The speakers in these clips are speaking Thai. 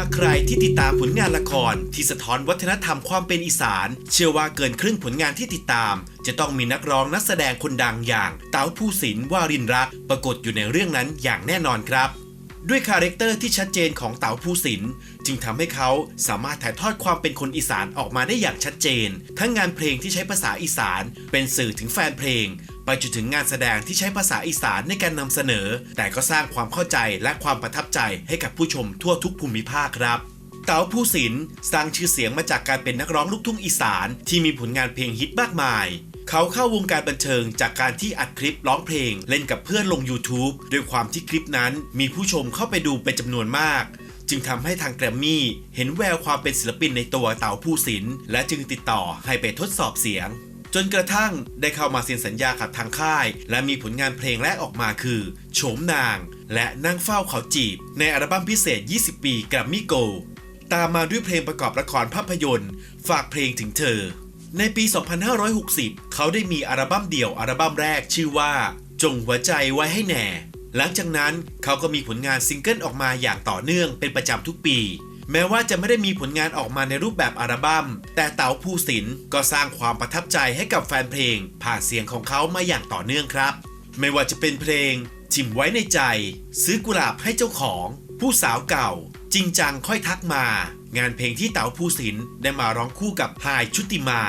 ากใครที่ติดตามผลงานละคร ที่สะท้อนวัฒนธรรมความเป็นอีสาน เชื่อว่าเกินครึ่งผลงานที่ติดตาม จะต้องมีนักร้องนักแสดงคนดังอย่าง เต๋าผู้ศิลป์วารินรักปรากฏอยู่ในเรื่องนั้นอย่างแน่นอนครับ ด้วยคาแรคเตอร์ที่ชัดเจนของเต๋าผู้ศิลป์จึงทำให้เขาสามารถถ่ายทอดความเป็นคนอีสานออกมาได้อย่างชัดเจน ทั้งงานเพลงที่ใช้ภาษาอีสาน เป็นสื่อถึงแฟนเพลง ไปจนถึงงานแสดงที่ใช้ภาษาอีสานในการนำเสนอ แต่ก็สร้างความเข้าใจและความประทับใจให้กับผู้ชมทั่วทุกภูมิภาคครับเต๋าผู้ศิลป์สร้างชื่อเสียงมาจากการเป็นนักร้องลูกทุ่งอีสานที่มีผลงานเพลงฮิตมากมาย เขาเข้าวงการบันเทิงจากการที่อัดคลิปร้องเพลงเล่นกับเพื่อนลง YouTube ด้วยความที่คลิปนั้นมีผู้ชมเข้าไปดูเป็นจำนวนมาก จึงทำให้ทางแกรมมี่เห็นแววความเป็นศิลปินในตัวเต๋าผู้ศิลป์และจึงติดต่อให้ไปทดสอบเสียง จนกระทั่งได้เข้ามาเซ็นสัญญากับทางค่าย และมีผลงานเพลงแรกออกมาคือ โฉมนาง และนั่งเฝ้าเขาจีบ ในอัลบั้มพิเศษ 20 ปีแกรมมี่โกตามมาด้วยเพลงประกอบละครภาพยนตร์ ฝากเพลงถึงเธอ ในปี 2560 เขาได้มีอัลบั้มเดี่ยวอัลบั้มแรกชื่อว่า จงหัวใจไว้ให้แน่ หลังจากนั้นเขาก็มีผลงานซิงเกิลออกมาอย่างต่อเนื่องเป็นประจำทุกปี แม้ว่าจะไม่ได้มีผลงานออกมาในรูปแบบอัลบัม้ม แต่เต๋าภูสินทร์ก็สร้างความประทับใจให้กับแฟนเพลง ผ่านเสียงของเขามาอย่างต่อเนื่องครับ ไม่ว่าจะเป็นเพลงชิมไว้ในใจ ซื้อกุหลาบให้เจ้าของ ผู้สาวเก่า จริงจังค่อยทักมา งานเพลงที่เต๋าภูสินได้มาร้องคู่กับพายชุติมา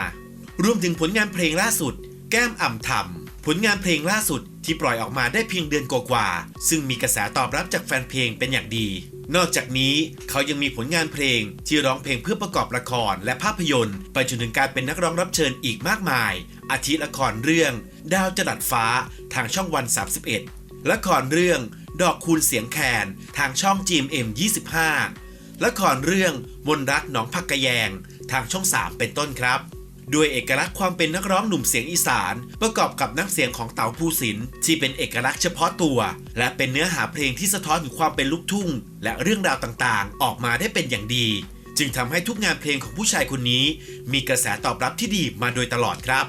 รวมถึงผลงานเพลงล่าสุด แก้มอ่ำทำผลงานเพลงล่าสุดที่ปล่อยออกมาได้เพียงเดือนกว่าๆซึ่งมีกระแสตอบรับจากแฟนเพลงเป็นอย่างดี นอกจากนี้เขายังมีผลงานเพลงที่ร้องเพลงเพื่อประกอบละครและภาพยนตร์ ไปจนถึงการเป็นนักร้องรับเชิญอีกมากมาย อาทิละครเรื่อง ดาวจรัสฟ้าทางช่องวัน 31 ละครเรื่อง ดอกคูณเสียงแคนทางช่อง GMM 25 ละครเรื่องมนรักหนองผักกะแยง ทางช่อง 3 เป็นต้นครับ ด้วยเอกลักษณ์ความเป็นนักร้องหนุ่มเสียงอีสาน ประกอบกับน้ำเสียงของเต๋าภูสินทร์ที่เป็นเอกลักษณ์เฉพาะตัว และเป็นเนื้อหาเพลงที่สะท้อนถึงความเป็นลูกทุ่ง และเรื่องราวต่างๆ ออกมาได้เป็นอย่างดี จึงทำให้ทุกงานเพลงของผู้ชายคนนี้ มีกระแสตอบรับที่ดีมาโดยตลอดครับ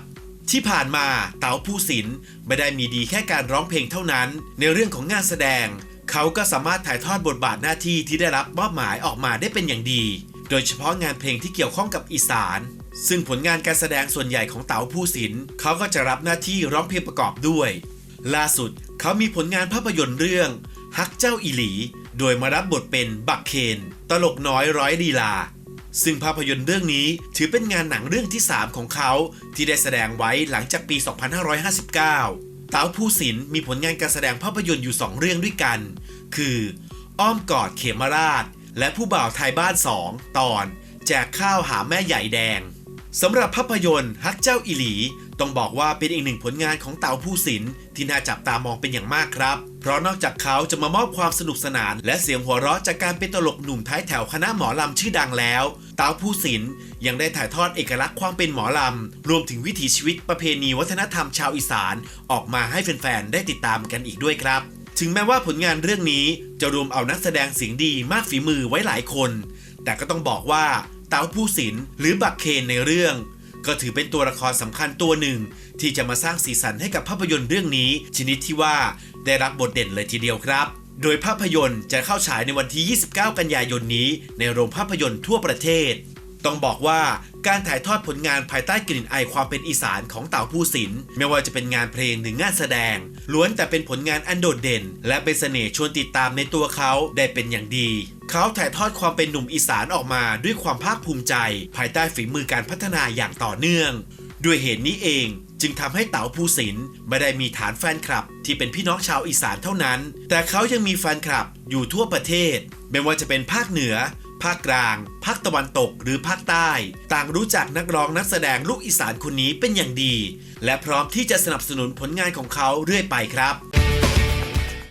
ที่ผ่านมาเต๋าผู้ศิลป์ไม่ได้มีดีแค่การร้องเพลงเท่านั้น ในเรื่องของงานแสดง เขาก็สามารถถ่ายทอดบทบาทหน้าที่ที่ได้รับมอบหมายออกมาได้เป็นอย่างดี โดยเฉพาะงานเพลงที่เกี่ยวข้องกับอีสาน ซึ่งผลงานการแสดงส่วนใหญ่ของเต๋าผู้ศิลป์เขาก็จะรับหน้าที่ร้องเพลงประกอบด้วย ล่าสุดเขามีผลงานภาพยนตร์เรื่อง ฮักเจ้าอีหลี โดยมารับบทเป็นบักเคน ตลกน้อยร้อยลีลา ซึ่งภาพยนตร์เรื่องนี้ถือเป็นงานหนังเรื่องที่ 3 ของเขาที่ได้แสดงไว้หลังจากปี 2559 เต๋าผู้ศิลป์มีผลงานการแสดงภาพยนตร์อยู่ 2 เรื่องด้วยกัน คือ อ้อมกอดเขมราช และผู้บ่าวไทยบ้าน2ตอน แจกข้าวหาแม่ใหญ่แดง สำหรับภาพยนตร์ฮักเจ้าอีหลี ต้องบอกว่าเป็นอีกหนึ่งผลงานของเต๋าผู้ศิลป์ที่น่าจับตามองเป็นอย่างมากครับ เพราะนอกจากเขาจะมามอบความสนุกสนาน และเสียงหัวเราะจากการเป็นตลกหนุ่มท้ายแถวคณะหมอลำชื่อดังแล้ว เต๋าผู้ศิลป์ยังได้ถ่ายทอดเอกลักษณ์ความเป็นหมอลำ รวมถึงวิถีชีวิตประเพณีวัฒนธรรมชาวอีสาน ออกมาให้แฟนๆได้ติดตามกันอีกด้วยครับถึงแม้ว่าผลงานเรื่องนี้จะรวมเอานักแสดงเสียงดีมากฝีมือไว้หลายคน แต่ก็ต้องบอกว่า เต๋าผู้สินหรือบักเคนในเรื่อง ก็ถือเป็นตัวละครสำคัญตัวหนึ่ง ที่จะมาสร้างสีสันให้กับภาพยนตร์เรื่องนี้ ชนิดที่ว่าได้รับบทเด่นเลยทีเดียวครับ โดยภาพยนตร์จะเข้าฉายในวันที่ 29 กันยายนนี้ ในโรงภาพยนตร์ทั่วประเทศ ต้องบอกว่าการถ่ายทอดผลงานภายใต้กลิ่นไอความเป็นอีสานของเต่าผู้ศิลป์ไม่ว่าจะเป็นงานเพลงหรืองานแสดง ล้วนแต่เป็นผลงานอันโดดเด่น และเป็นเสน่ห์ชวนติดตามในตัวเขาได้เป็นอย่างดี เขาถ่ายทอดความเป็นหนุ่มอีสานออกมาด้วยความภาคภูมิใจ ภายใต้ฝีมือการพัฒนาอย่างต่อเนื่อง ด้วยเหตุนี้เองจึงทำให้เต๋าภูสินทร์ไม่ได้มีฐานแฟนคลับ ที่เป็นพี่น้องชาวอีสานเท่านั้น แต่เขายังมีแฟนคลับอยู่ทั่วประเทศ ไม่ว่าจะเป็นภาคเหนือ ภาคกลาง ภาคตะวันตกหรือภาคใต้ ต่างรู้จักนักร้องนักแสดงลูกอีสานคนนี้เป็นอย่างดี และพร้อมที่จะสนับสนุนผลงานของเขาเรื่อยไปครับ